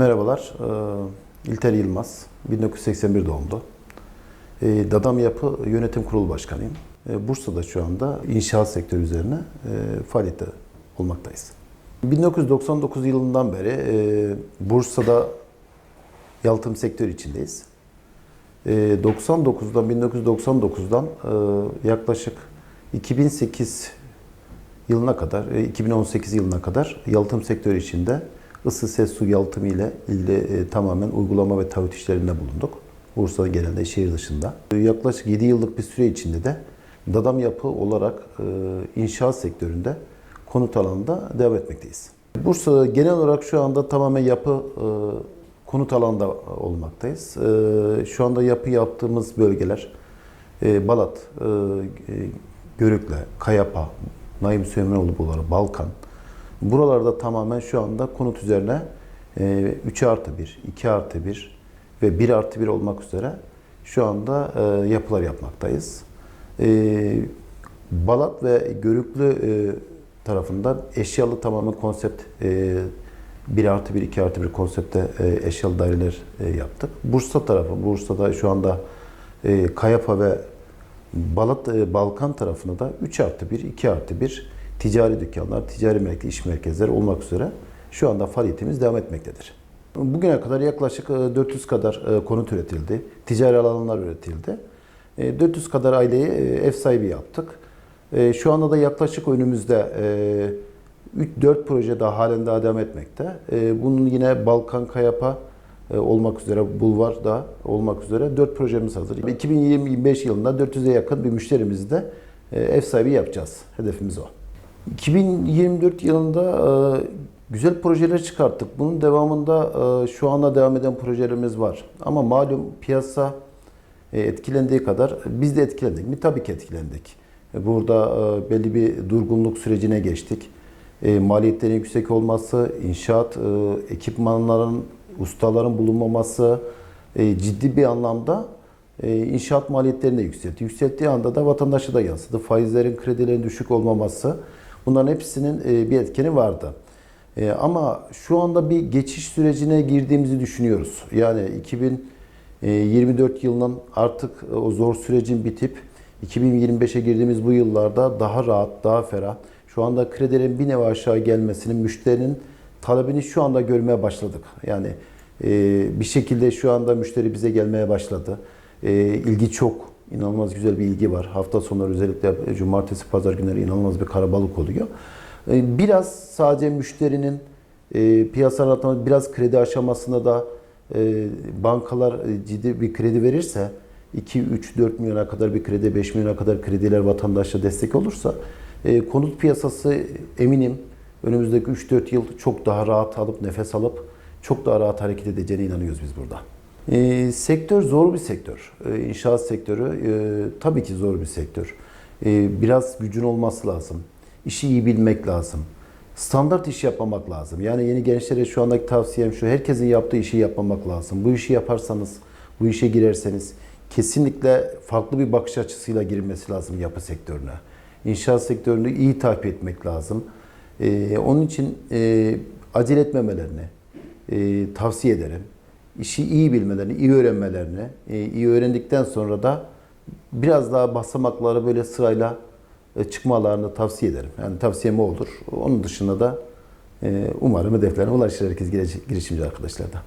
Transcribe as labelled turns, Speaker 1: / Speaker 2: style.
Speaker 1: Merhabalar, ee, İlter Yılmaz, 1981 doğumlu. Ee, Dadam Yapı Yönetim Kurulu Başkanıyım. Ee, Bursa'da şu anda inşaat sektörü üzerine e, faaliyette olmaktayız. 1999 yılından beri e, Bursa'da yalıtım sektörü içindeyiz. E, 99'dan 1999'dan e, yaklaşık 2008 yılına kadar, e, 2018 yılına kadar yalıtım sektörü içinde ısı ses su yalıtımı ile ilgili e, tamamen uygulama ve taahhüt işlerinde bulunduk. Bursa genelde şehir dışında. E, Yaklaşık 7 yıllık bir süre içinde de Dadam Yapı olarak e, inşaat sektöründe konut alanında devam etmekteyiz. Bursa genel olarak şu anda tamamen yapı e, konut alanında olmaktayız. E, Şu anda yapı yaptığımız bölgeler e, Balat, e, Görükle, Kayapa, Naim Süleymanoğlu Bulvarı, Balkan. Buralarda tamamen şu anda konut üzerine e, 3 artı 1, 2 artı 1 ve 1 artı 1 olmak üzere şu anda e, yapılar yapmaktayız. E, Balat ve Görüklü e, tarafından eşyalı tamamen konsept e, 1 artı 1, 2 artı 1 konsepte e, eşyalı daireler e, yaptık. Bursa tarafı, Bursa'da şu anda e, Kayapa ve Balat, e, Balkan tarafında da 3 artı 1, 2 artı 1 ticari dükkanlar, ticari merkez, iş merkezleri olmak üzere şu anda faaliyetimiz devam etmektedir. Bugüne kadar yaklaşık e, 400 kadar e, konut üretildi, ticari alanlar üretildi. E, 400 kadar aileyi e, ev sahibi yaptık. E, Şu anda da yaklaşık önümüzde 3-4 proje daha halen daha devam etmekte. E, Bunun yine Balkan Kayapa e, olmak üzere, Bulvar da olmak üzere 4 projemiz hazır. 2025 yılında 400'e yakın bir müşterimizde e, ev sahibi yapacağız. Hedefimiz o. 2024 yılında e, güzel projeler çıkarttık. Bunun devamında e, şu anda devam eden projelerimiz var. Ama malum piyasa e, etkilendiği kadar biz de etkilendik mi? Tabii ki etkilendik. Burada belli bir durgunluk sürecine geçtik. Maliyetlerin yüksek olması, inşaat ekipmanların, ustaların bulunmaması ciddi bir anlamda inşaat maliyetlerini de yükseltti. Yükselttiği anda da vatandaşa da yansıdı. Faizlerin, kredilerin düşük olmaması bunların hepsinin e, bir etkeni vardı. E, Ama şu anda bir geçiş sürecine girdiğimizi düşünüyoruz. Yani 2024 yılının artık o zor sürecin bitip 2025'e girdiğimiz bu yıllarda daha rahat, daha ferah. Şu anda kredilerin bir nevi aşağı gelmesinin, müşterinin talebini şu anda görmeye başladık. Yani e, bir şekilde şu anda müşteri bize gelmeye başladı. E, ilgi çok, inanılmaz güzel bir ilgi var. Hafta sonları özellikle cumartesi, pazar günleri inanılmaz bir karabalık oluyor. E, biraz sadece müşterinin e, piyasa rahatlaması, biraz kredi aşamasında da e, bankalar e, ciddi bir kredi verirse 2, 3, 4 milyona kadar bir kredi, 5 milyona kadar krediler vatandaşa destek olursa e, konut piyasası eminim önümüzdeki 3-4 yıl çok daha rahat alıp nefes alıp çok daha rahat hareket edeceğine inanıyoruz biz burada. E, sektör zor bir sektör. E, inşaat sektörü e, tabii ki zor bir sektör. E, biraz gücün olması lazım. İşi iyi bilmek lazım. Standart iş yapmamak lazım. Yani yeni gençlere şu andaki tavsiyem şu. Herkesin yaptığı işi yapmamak lazım. Bu işi yaparsanız, bu işe girerseniz kesinlikle farklı bir bakış açısıyla girilmesi lazım yapı sektörüne. İnşaat sektörünü iyi takip etmek lazım. Ee, onun için e, acele etmemelerini e, tavsiye ederim. İşi iyi bilmelerini, iyi öğrenmelerini, e, iyi öğrendikten sonra da biraz daha basamakları böyle sırayla e, çıkmalarını tavsiye ederim. Yani tavsiyem o olur. Onun dışında da e, umarım hedeflerine ulaşır herkes girişimci arkadaşlar da.